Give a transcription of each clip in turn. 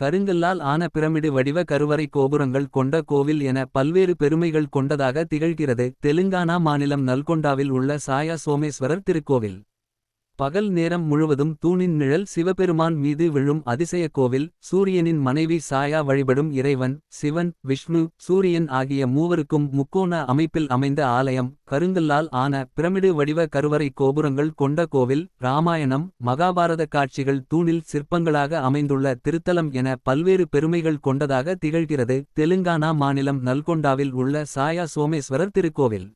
கருங்கல்லால் ஆன பிரமிடு வடிவ கருவறை கோபுரங்கள் கொண்ட கோவில் என பல்வேறு பெருமைகள் கொண்டதாக திகழ்கிறது. தெலுங்கானா மாநிலம் நல்கொண்டாவில் உள்ள சாயா சோமேஸ்வரர் திருக்கோவில். பகல் நேரம் முழுவதும் தூணின் நிழல் சிவபெருமான் மீது விழும் அதிசய கோவில் சூரியனின் மனைவி சாயா வழிபடும் இறைவன் சிவன் விஷ்ணு சூரியன் ஆகிய மூவருக்கும் முக்கோண அமைப்பில் அமைந்த ஆலயம் கருங்கல்லால் ஆன பிரமிடு வடிவ கருவறை கோபுரங்கள் கொண்ட கோவில் ராமாயணம் மகாபாரத காட்சிகள் தூணில் சிற்பங்களாக அமைந்துள்ள திருத்தலம் என பல்வேறு பெருமைகள் கொண்டதாக திகழ்கிறது. தெலுங்கானா மாநிலம் நல்கொண்டாவில் உள்ள சாயா சோமேஸ்வரர் திருக்கோவில்.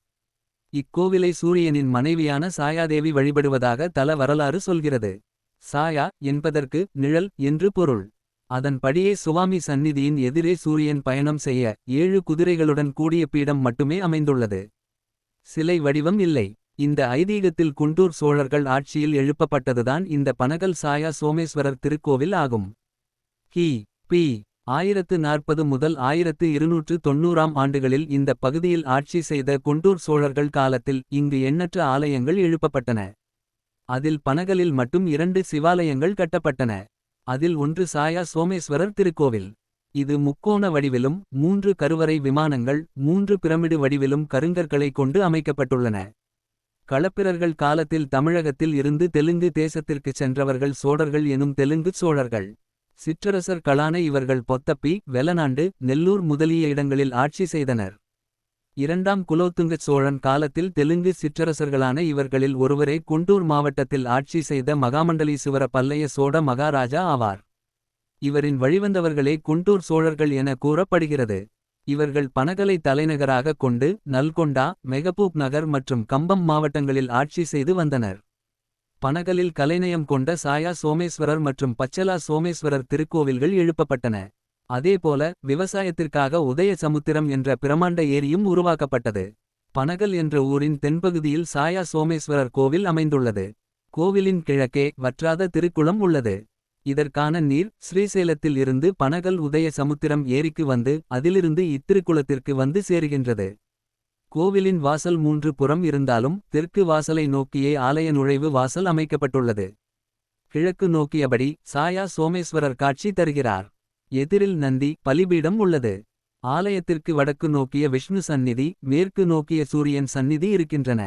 இக்கோவிலை சூரியனின் மனைவியான சாயாதேவி வழிபடுவதாக தல வரலாறு சொல்கிறது. சாயா என்பதற்கு நிழல் என்று பொருள். அதன்படியே சுவாமி சந்நிதியின் எதிரே சூரியன் பயணம் செய்ய ஏழு குதிரைகளுடன் கூடிய பீடம் மட்டுமே அமைந்துள்ளது. சிலை வடிவம் இல்லை. இந்த ஐதீகத்தில் குண்டூர் சோழர்கள் ஆட்சியில் எழுப்பப்பட்டதுதான் இந்த பனகல் சாயா சோமேஸ்வரர் திருக்கோவில் ஆகும். கி. பி. ஆயிரத்து நாற்பது முதல் ஆயிரத்து இருநூற்று தொன்னூறாம் ஆண்டுகளில் இந்த பகுதியில் ஆட்சி செய்த குண்டூர் சோழர்கள் காலத்தில் இங்கு எண்ணற்ற ஆலயங்கள் எழுப்பப்பட்டன. அதில் பனகலில் மட்டும் இரண்டு சிவாலயங்கள் கட்டப்பட்டன. அதில் ஒன்று சாயா சோமேஸ்வரர் திருக்கோவில். இது முக்கோண வடிவிலும் மூன்று கருவறை விமானங்கள் மூன்று பிரமிடு வடிவிலும் கருங்கற்களை கொண்டு அமைக்கப்பட்டுள்ளன. களப்பிரர்கள் காலத்தில் தமிழகத்தில் இருந்து தெலுங்கு தேசத்திற்குச் சென்றவர்கள் சோழர்கள் எனும் தெலுங்குச் சோழர்கள். சிற்றரசர் களான இவர்கள் பொத்தப்பி வெலநாண்டு நெல்லூர் முதலிய இடங்களில் ஆட்சி செய்தனர். இரண்டாம் குலோத்துங்கச் சோழன் காலத்தில் தெலுங்கு சிற்றரசர்களான இவர்களில் ஒருவரே குண்டூர் மாவட்டத்தில் ஆட்சி செய்த மகாமண்டலீசுவர பல்லைய சோழ மகாராஜா ஆவார். இவரின் வழிவந்தவர்களே குண்டூர் சோழர்கள் என கூறப்படுகிறது. இவர்கள் பனகலை தலைநகராகக் கொண்டு நல்கொண்டா மெகபூப் நகர் மற்றும் கம்பம் மாவட்டங்களில் ஆட்சி செய்து வந்தனர். பனகலில் கலைநயம் கொண்ட சாயா சோமேஸ்வரர் மற்றும் பச்சலா சோமேஸ்வரர் திருக்கோவில்கள் எழுப்பப்பட்டன. அதேபோல விவசாயத்திற்காக உதய சமுத்திரம் என்ற பிரமாண்ட ஏரியும் உருவாக்கப்பட்டது. பனகல் என்ற ஊரின் தென்பகுதியில் சாயா சோமேஸ்வரர் கோவில் அமைந்துள்ளது. கோவிலின் கிழக்கே வற்றாத திருக்குளம் உள்ளது. இதற்கான நீர் ஸ்ரீசேலத்தில் இருந்து பனகல் உதய சமுத்திரம் ஏரிக்கு வந்து அதிலிருந்து இத்திருக்குளத்திற்கு வந்து சேருகின்றது. கோவிலின் வாசல் மூன்று புறம் இருந்தாலும் தெற்கு வாசலை நோக்கியே ஆலய நுழைவு வாசல் அமைக்கப்பட்டுள்ளது. கிழக்கு நோக்கியபடி சாயா சோமேஸ்வரர் காட்சி தருகிறார். எதிரில் நந்தி பலிபீடம் உள்ளது. ஆலயத்திற்கு வடக்கு நோக்கிய விஷ்ணு சந்நிதி மேற்கு நோக்கிய சூரியன் சந்நிதி இருக்கின்றன.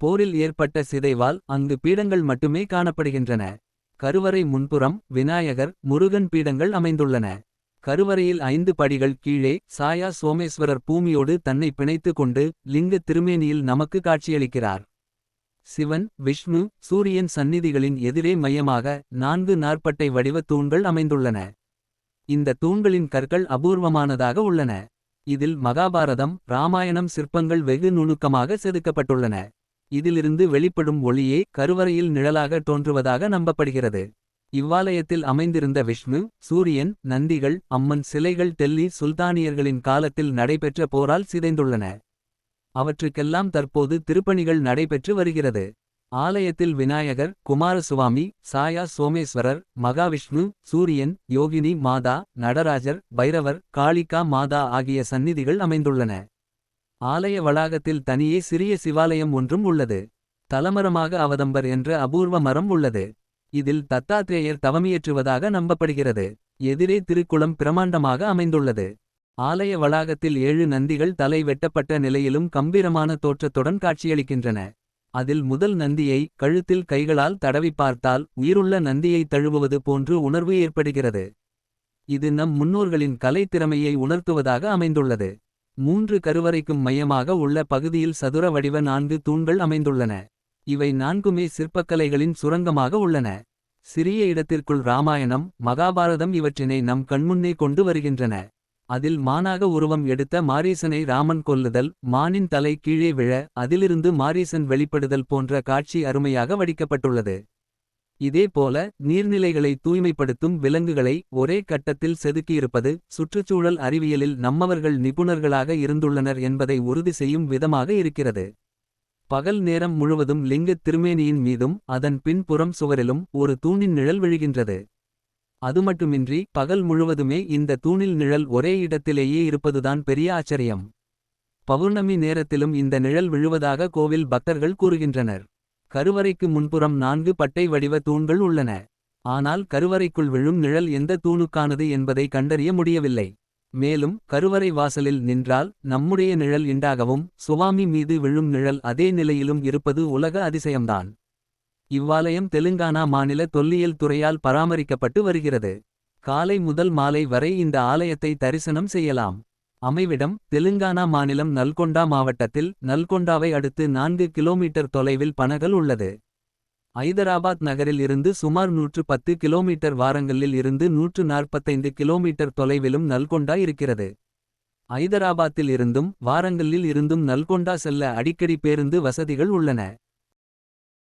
போரில் ஏற்பட்ட சிதைவால் அங்கு பீடங்கள் மட்டுமே காணப்படுகின்றன. கருவறை முன்புறம் விநாயகர் முருகன் பீடங்கள் அமைந்துள்ளன. கருவறையில் ஐந்து படிகள் கீழே சாயா சோமேஸ்வரர் பூமியோடு தன்னை பிணைத்து கொண்டு லிங்க திருமேனியில் நமக்கு காட்சியளிக்கிறார். சிவன் விஷ்ணு சூரியன் சந்நிதிகளின் எதிரே மையமாக நான்கு நாற்பட்டை வடிவ தூண்கள் அமைந்துள்ளன. இந்த தூண்களின் கற்கள் அபூர்வமானதாக உள்ளன. இதில் மகாபாரதம் ராமாயணம் சிற்பங்கள் வெகு நுணுக்கமாக செதுக்கப்பட்டுள்ளன. இதிலிருந்து வெளிப்படும் ஒளியே கருவறையில் நிழலாக தோன்றுவதாக நம்பப்படுகிறது. இவ்வாலயத்தில் அமைந்திருந்த விஷ்ணு சூரியன் நந்திகள் அம்மன் சிலைகள் டெல்லி சுல்தானியர்களின் காலத்தில் நடைபெற்ற போரால் சிதைந்துள்ளன. அவற்றுக்கெல்லாம் தற்போது திருப்பணிகள் நடைபெற்று வருகிறது. ஆலயத்தில் விநாயகர் குமாரசுவாமி சாயா சோமேஸ்வரர் மகாவிஷ்ணு சூரியன் யோகினி மாதா நடராஜர் பைரவர் காளிகா மாதா ஆகிய சந்நிதிகள் அமைந்துள்ளன. ஆலய வளாகத்தில் தனியே சிறிய சிவாலயம் ஒன்றும் உள்ளது. தலமரமாக அவதம்பர் என்ற அபூர்வ மரம் உள்ளது. இதில் தத்தாத்ரேயர் தவமியற்றுவதாக நம்பப்படுகிறது. எதிரே திருக்குளம் பிரமாண்டமாக அமைந்துள்ளது. ஆலய வளாகத்தில் ஏழு நந்திகள் தலை வெட்டப்பட்ட நிலையிலும் கம்பீரமான தோற்றத்துடன் காட்சியளிக்கின்றன. அதில் முதல் நந்தியை கழுத்தில் கைகளால் தடவி பார்த்தால் உயிருள்ள நந்தியை தழுவுவது போன்று உணர்வு ஏற்படுகிறது. இது நம் முன்னோர்களின் கலைத்திறமையை உணர்த்துவதாக அமைந்துள்ளது. மூன்று கருவறைக்கும் மையமாக உள்ள பகுதியில் சதுர வடிவ நான்கு தூண்கள் அமைந்துள்ளன. இவை நான்குமே சிற்பக்கலைகளின் சுரங்கமாக உள்ளன. சிறிய இடத்திற்குள் ராமாயணம் மகாபாரதம் இவற்றினை நம் கண்முன்னே கொண்டு வருகின்றன. அதில் மானாக உருவம் எடுத்த மாரீசனை ராமன் கொல்லுதல் மானின் தலை கீழே விழ அதிலிருந்து மாரீசன் வெளிப்படுதல் போன்ற காட்சி அருமையாக வடிக்கப்பட்டுள்ளது. இதேபோல நீர்நிலைகளை தூய்மைப்படுத்தும் விலங்குகளை ஒரே கட்டத்தில் செதுக்கியிருப்பது சுற்றுச்சூழல் அறிவியலில் நம்மவர்கள் நிபுணர்களாக இருந்துள்ளனர் என்பதை உறுதி செய்யும் விதமாக இருக்கிறது. பகல் நேரம் முழுவதும் லிங்கத் திருமேனியின் மீதும் அதன் பின்புறம் சுவரிலும் ஒரு தூணின் நிழல் விழுகின்றது. அதுமட்டுமின்றி பகல் முழுவதுமே இந்த தூணில் நிழல் ஒரே இடத்திலேயே இருப்பதுதான் பெரிய ஆச்சரியம். பௌர்ணமி நேரத்திலும் இந்த நிழல் விழுவதாக கோவில் பக்தர்கள் கூறுகின்றனர். கருவறைக்கு முன்புறம் நான்கு பட்டை வடிவ தூண்கள் உள்ளன. ஆனால் கருவறைக்குள் விழும் நிழல் எந்த தூணுக்கானது என்பதை கண்டறிய முடியவில்லை. மேலும் கருவறை வாசலில் நின்றால் நம்முடைய நிழல் இண்டாகவும். சுவாமி மீது விழும் நிழல் அதே நிலையிலும் இருப்பது உலக அதிசயம்தான். இவ்வாலயம் தெலுங்கானா மாநில தொல்லியல் துறையால் பராமரிக்கப்பட்டு வருகிறது. காலை முதல் மாலை வரை இந்த ஆலயத்தை தரிசனம் செய்யலாம். அமைவிடம் தெலுங்கானா மாநிலம் நல்கொண்டா மாவட்டத்தில். நல்கொண்டாவை அடுத்து நான்கு கிலோமீட்டர் தொலைவில் பனகல் உள்ளது. ஐதராபாத் நகரில் இருந்து சுமார் 110 கிலோமீட்டர் வாரங்களில் இருந்து 145 கிலோமீட்டர் தொலைவிலும் நல்கொண்டா இருக்கிறது. ஐதராபாத்தில் இருந்தும் வாரங்களில் இருந்தும் நல்கொண்டா செல்ல அடிக்கடி பேருந்து வசதிகள் உள்ளன.